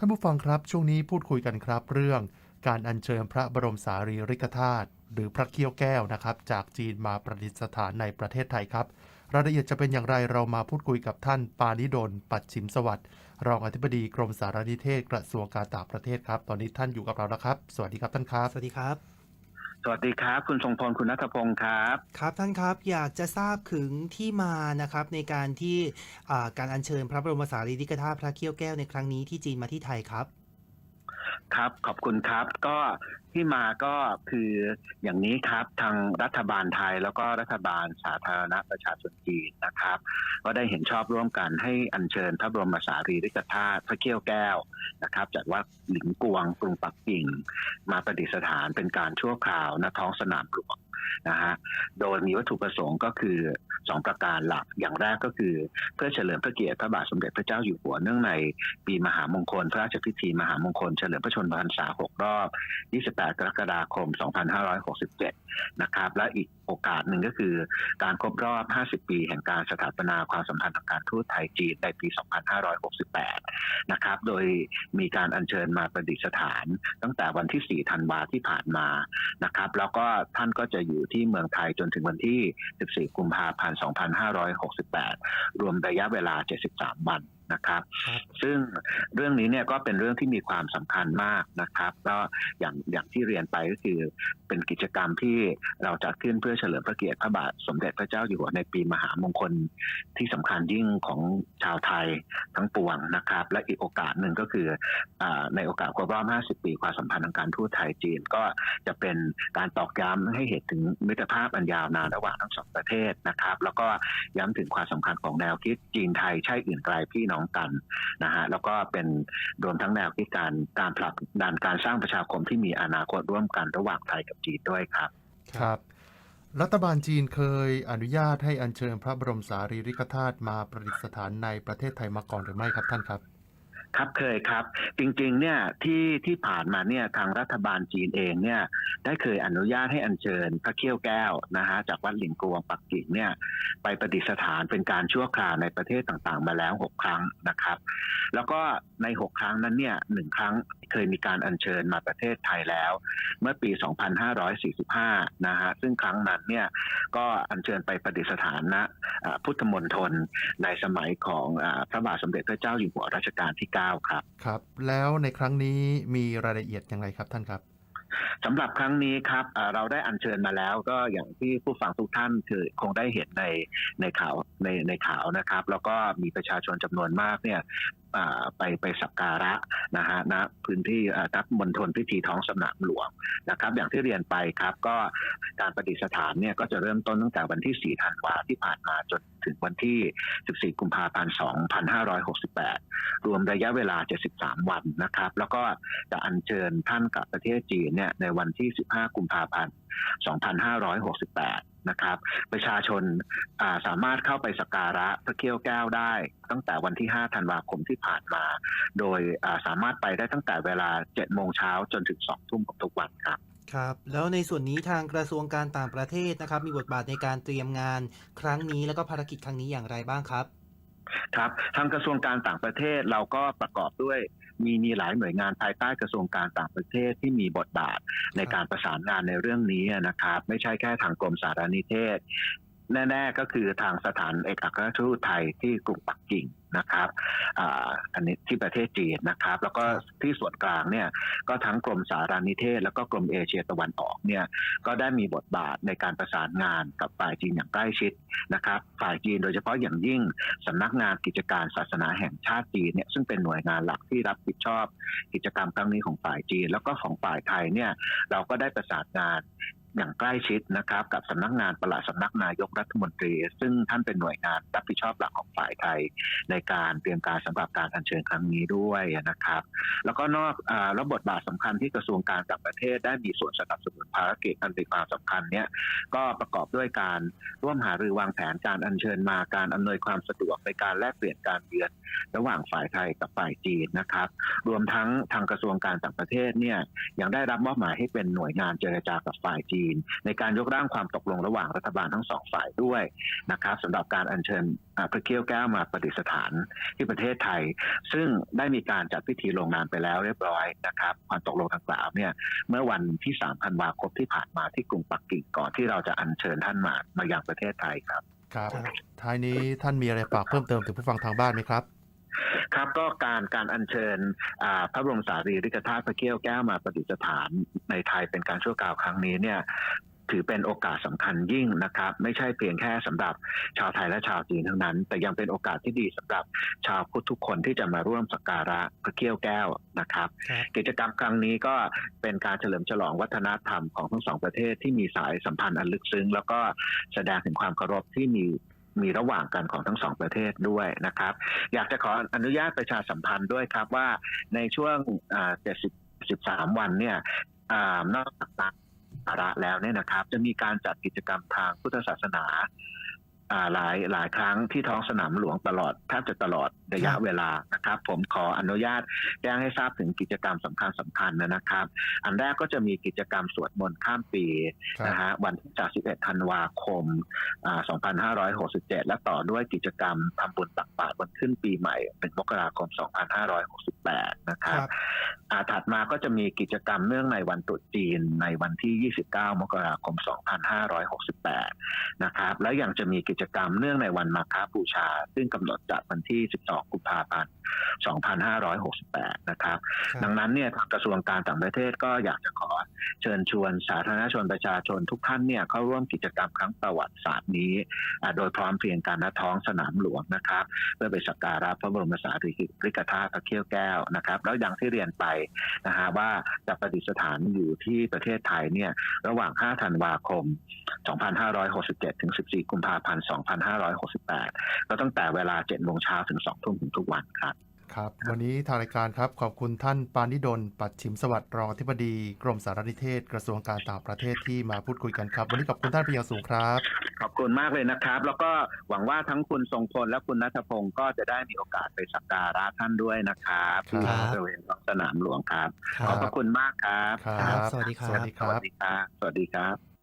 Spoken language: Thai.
ท่านผู้ฟังครับช่วงนี้พูดคุยกันครับ เรื่องการอัญเชิญพระบรมสารีริกธาตุหรือพระเกี้ยวแก้วนะครับ จากจีนมาประดิษฐานในประเทศไทยครับ รายละเอียดจะเป็นอย่างไรเรามาพูดคุยกับท่านปานิดลปัดชิมสวัสดิ์รองอธิบดีกรมสารนิเทศกระทรวงการต่างประเทศครับ ตอนนี้ท่านอยู่กับเราแล้วครับ สวัสดีครับท่านครับ สวัสดีครับ สวัสดีครับ คุณทรงพรคุณนัทพงศ์ครับ ครับท่านครับอยากจะทราบถึงที่มานะครับในการที่การอัญเชิญพระบรมสารีริกธาตุพระเขี้ยวแก้วในครั้งนี้ที่จีนมาที่ไทยครับ ครับขอบคุณครับก็ที่มาก็คืออย่างนี้ครับทางรัฐบาลไทยแล้วก็รัฐบาลสาธารณประชาชนจีนนะครับ ก็ได้เห็นชอบร่วมกันให้อัญเชิญพระบรมสารีริกธาตุพระเขี้ยวแก้วนะครับจากวัดหลิงกวงกรุงปักกิ่ง มาประดิษฐานเป็นการชั่วคราวณท้องสนามหลวงนะฮะโดยมีวัตถุประสงค์ก็คือ สองประการหลัก อย่างแรกก็คือ เพื่อเฉลิมพระเกียรติพระบาทสมเด็จพระเจ้าอยู่หัวเนื่องในปีมหามงคล พระราชพิธีมหามงคล เฉลิมพระชนมพรรษา 6 รอบ 28 กรกฎาคม 2567 นะครับ และอีกโอกาสหนึ่งก็คือ การครบรอบ 50 ปีแห่งการสถาปนาความสัมพันธ์ทางการทูตไทยจีนในปี 2568 นะครับ โดยมีการอัญเชิญมาประดิษฐาน ตั้งแต่วันที่ 4 ธันวาที่ผ่านมา นะครับ แล้วก็ท่านก็จะอยู่ที่เมืองไทยจนถึงวันที่ 14 กุมภาพันธ์2568 รวมระยะเวลา 73 วัน นะครับครับ ซึ่งเรื่องนี้เนี่ยก็เป็นเรื่องที่มีความสำคัญมากนะครับก็อย่างอย่างที่เรียนไปก็คือเป็นกิจกรรมที่เราจัดขึ้นเพื่อเฉลิมพระเกียรติพระบาทสมเด็จพระเจ้าอยู่หัวในปีมหามงคลที่สำคัญยิ่งของชาวไทยทั้งปวงนะครับ และอีกโอกาสหนึ่งก็คืออาในโอกาสครบรอบ 50 ปีความสัมพันธ์ทางการทูตไทยจีน ก็จะเป็นการตอกย้ำให้เห็นถึงมิตรภาพอันยาวนานระหว่างทั้งสองประเทศนะครับ แล้วก็ย้ำถึงความสำคัญของแนวคิดจีนไทยใช่อื่นไกลพี่น้องกันนะฮะแล้วก็เป็นรวมทั้งแนวคิดการการผลักดันการสร้างประชาคมที่มีอนาคตร่วมกันระหว่างไทยกับจีนด้วยครับครับ รัฐบาลจีนเคยอนุญาตให้อัญเชิญพระบรมสารีริกธาตุมาประดิษฐานในประเทศไทยมาก่อนหรือไม่ครับท่านครับ ครับเคยครับ จริงๆเนี่ยที่ที่ผ่านมาเนี่ยทางรัฐบาลจีนเองเนี่ยได้เคยอนุญาตให้อัญเชิญพระเขี้ยวแก้วนะฮะจากวัดหลิงกวงปักกิ่งเนี่ยไปประดิษฐานเป็นการชั่วคราวในประเทศต่างๆ มาแล้ว 6 ครั้งนะครับ แล้วก็ใน 6 ครั้งนั้นเนี่ยหนึ่งครั้ง เคยมีการอัญเชิญมาประเทศไทยแล้ว เมื่อปี 2545 นะฮะซึ่งครั้งนั้นเนี่ยก็อัญเชิญไปประดิษฐานณอ่าพุทธมณฑลในสมัยของอพระบาทสมเด็จพระเจ้าอยู่หัวรัชกาลที่ 9 ครับ ครับ แล้วในครั้งนี้มีรายละเอียดอย่างไรครับท่านครับ สำหรับครั้งนี้ครับเราได้อัญเชิญมาแล้ว ก็อย่างที่ผู้ฟังทุกท่านคือคงได้เห็นในในข่าวในในข่าวนะครับ แล้วก็มีประชาชนจำนวนมากเนี่ยไปไปสักการะนะฮะณพื้นที่อ่าณมณฑลพิธีท้องสนามหลวงนะครับ อย่างที่เรียนไปครับ ก็การประดิษฐานเนี่ยก็จะเริ่มต้นตั้งแต่วันที่ 4 ธันวาที่ผ่านมาจนถึงวันที่ 14 กุมภาพันธ์ 2568 รวมระยะเวลา 73 วันนะครับ แล้วก็จะอัญเชิญท่านกลับประเทศจีนเนี่ยในวันที่ 15 กุมภาพันธ์ 2568 นะครับ ประชาชนอ่าสามารถเข้าไปสักการะพระเขี้ยวแก้วได้ ตั้งแต่วันที่ 5 ธันวาคมที่ผ่านมา โดยอ่าสามารถไปได้ตั้งแต่เวลา 7 โมงเช้าจนถึง 2 ทุ่มของทุกวันครับครับแล้วในส่วนนี้ทางกระทรวงการต่างประเทศนะครับ มีบทบาทในการเตรียมงานครั้งนี้แล้วก็ภารกิจครั้งนี้อย่างไรบ้างครับ ครับทางกระทรวงการต่างประเทศเราก็ประกอบด้วย มีมีหลายหน่วยงานภายใต้กระทรวงการต่างประเทศที่มีบทบาทในการประสานงานในเรื่องนี้นะครับ ไม่ใช่แค่ทางกรมสารนิเทศ แน่ ๆ ก็คือทางสถานเอกอัครราชทูตไทยที่กรุงปักกิ่งนะครับอ,อันนี้ที่ประเทศจีนนะครับ แล้วก็ที่ส่วนกลางเนี่ยก็ทั้งกรมสารานิเทศ แล้วก็กรมเอเชียตะวันออกเนี่ยก็ได้มีบทบาทในการประสานงานกับฝ่ายจีนอย่างใกล้ชิดนะครับ ฝ่ายจีนโดยเฉพาะอย่างยิ่งสำนักงานกิจการศาสนาแห่งชาติจีนเนี่ยซึ่งเป็นหน่วยงานหลักที่รับผิดชอบกิจกรรมครั้งนี้ของฝ่ายจีน แล้วก็ของฝ่ายไทยเนี่ยเราก็ได้ประสานงาน อย่างใกล้ชิดนะครับ กับสำนักงานปลัดสำนักนายกรัฐมนตรี ซึ่งท่านเป็นหน่วยงานรับผิดชอบหลักของฝ่ายไทย ในการเตรียมการสำหรับการอัญเชิญครั้งนี้ด้วยนะครับ แล้วก็นอกอาแล้วบทบาทสำคัญที่กระทรวงการต่างประเทศได้มีส่วนสนับสนุนภารกิจอันเป็นความสำคัญเนี่ยก็ประกอบด้วยการร่วมหารือวางแผนการอัญเชิญมาการอำนวยความสะดวกในการแลกเปลี่ยนการเยือนระหว่างฝ่ายไทยกับฝ่ายจีนนะครับ รวมทั้งทางกระทรวงการต่างประเทศเนี่ยยังได้รับมอบหมายให้เป็นหน่วยงานเจรจากับฝ่ายจีนจีน ในการยกร่างความตกลงระหว่างรัฐบาลทั้งสองฝ่ายด้วยนะครับสำหรับการอัญเชิญอ่าพระเกี้ยวแก้วมาประดิษฐานที่ประเทศไทย ซึ่งได้มีการจัดพิธีลงนามไปแล้วเรียบร้อยนะครับ ความตกลงดังกล่าวเนี่ยเมื่อวันที่3ธันวาคมที่ผ่านมาที่กรุงปักกิ่งก่อนที่เราจะอัญเชิญท่านมามายังประเทศไทยครับ ครับครับท้ายนี้ท่านมีอะไรฝากเพิ่มเติมถึงผู้ฟังทางบ้านไหมครับ ครับก็การการอัญเชิญอ่าพระบรมสารีริกธาตุพระเกี้ยวแก้วมาประดิษฐานในไทยเป็นการชั่วคราวครั้งนี้เนี่ยถือเป็นโอกาสสำคัญยิ่งนะครับ ไม่ใช่เพียงแค่สำหรับชาวไทยและชาวจีนเท่านั้น แต่ยังเป็นโอกาสที่ดีสำหรับชาวพุทธทุกคนที่จะมาร่วมสักการะพระเกี้ยวแก้วนะครับครับ กิจกรรมครั้งนี้ก็เป็นการเฉลิมฉลองวัฒนธรรมของทั้งสองประเทศที่มีสายสัมพันธ์อันลึกซึ้ง แล้วก็แสดงถึงความเคารพที่มี มีระหว่างกันของทั้งสองประเทศด้วยนะครับ อยากจะขออนุญาตประชาสัมพันธ์ด้วยครับว่าในช่วง70 13วันเนี่ยอนอกจากสาระแล้วเนี่ยนะครับ จะมีการจัดกิจกรรมทางพุทธศาสนา หลายหลายครั้งที่ท้องสนามหลวงตลอดแทบจะตลอดระยะครับเวลานะครับ ผมขออนุญาตแจ้งให้ทราบถึงกิจกรรมสำคัญสำคัญนะครับ อันแรกก็จะมีกิจกรรมสวดมนต์ข้ามปีครับนะฮะวันที่31ธันวาคมอ่า2567 และต่อด้วยกิจกรรมทำบุญตักบาตรวันขึ้นปีใหม่เป็นมกราคม 2568 นะคครัรับบอ่าถัดมาก็จะมีกิจกรรมเนื่องในวันตรุษจีนในวันที่ 29 มกราคม 2568 นะครับ แล้วยังจะมีกิจกรรมเนื่องในวันมาฆบูชา ซึ่งกำหนดจัดวันที่ 12 กุมภาพันธ์ 2568 นะครับครับ ดังนั้นเนี่ยทางกระทรวงการต่างประเทศก็อยากจะขอเชิญชวนสาธารณชนประชาชนทุกท่านเนี่ยเข้าร่วมกิจกรรมครั้งประวัติศาสตร์นี้อ่าโดยพร้อมเพรียงกันณท้องสนามหลวงนะครับ เพื่อไปสักการะพระบรมสารีริกธาตุพระเขี้ยวแก้วนะครับ แล้วอย่างที่เรียนไปนะฮะว่าจะประดิษฐานอยู่ที่ประเทศไทยเนี่ยระหว่าง 5 ธันวาคม 2567 ถึง 14 กุมภาพันธ์2568 ก็ตั้งแต่เวลา7โมงเช้าถึง2ทุ่มถึงทุกวันครับครับวันนี้ทางรายการครับขอบคุณท่านปานิดล ปัดชิมสวัสดิ์รองอธิบดี กรมสารนิเทศ กระทรวงการต่างประเทศที่มาพูดคุยกันครับ วันนี้ขอบคุณท่านเป็นอย่างสูงครับ ขอบคุณมากเลยนะครับ แล้วก็หวังว่าทั้งคุณทรงพลและคุณนัทพงศ์ก็จะได้มีโอกาสไปสักการะท่านด้วยนะครับที่ครับบริเวณท้องสนามหลวงครับครัขอบบพระคุณมากครับครับครับ สวัสดีครับ สวัสดีคสรัวับสดีครับสวัสดีครับ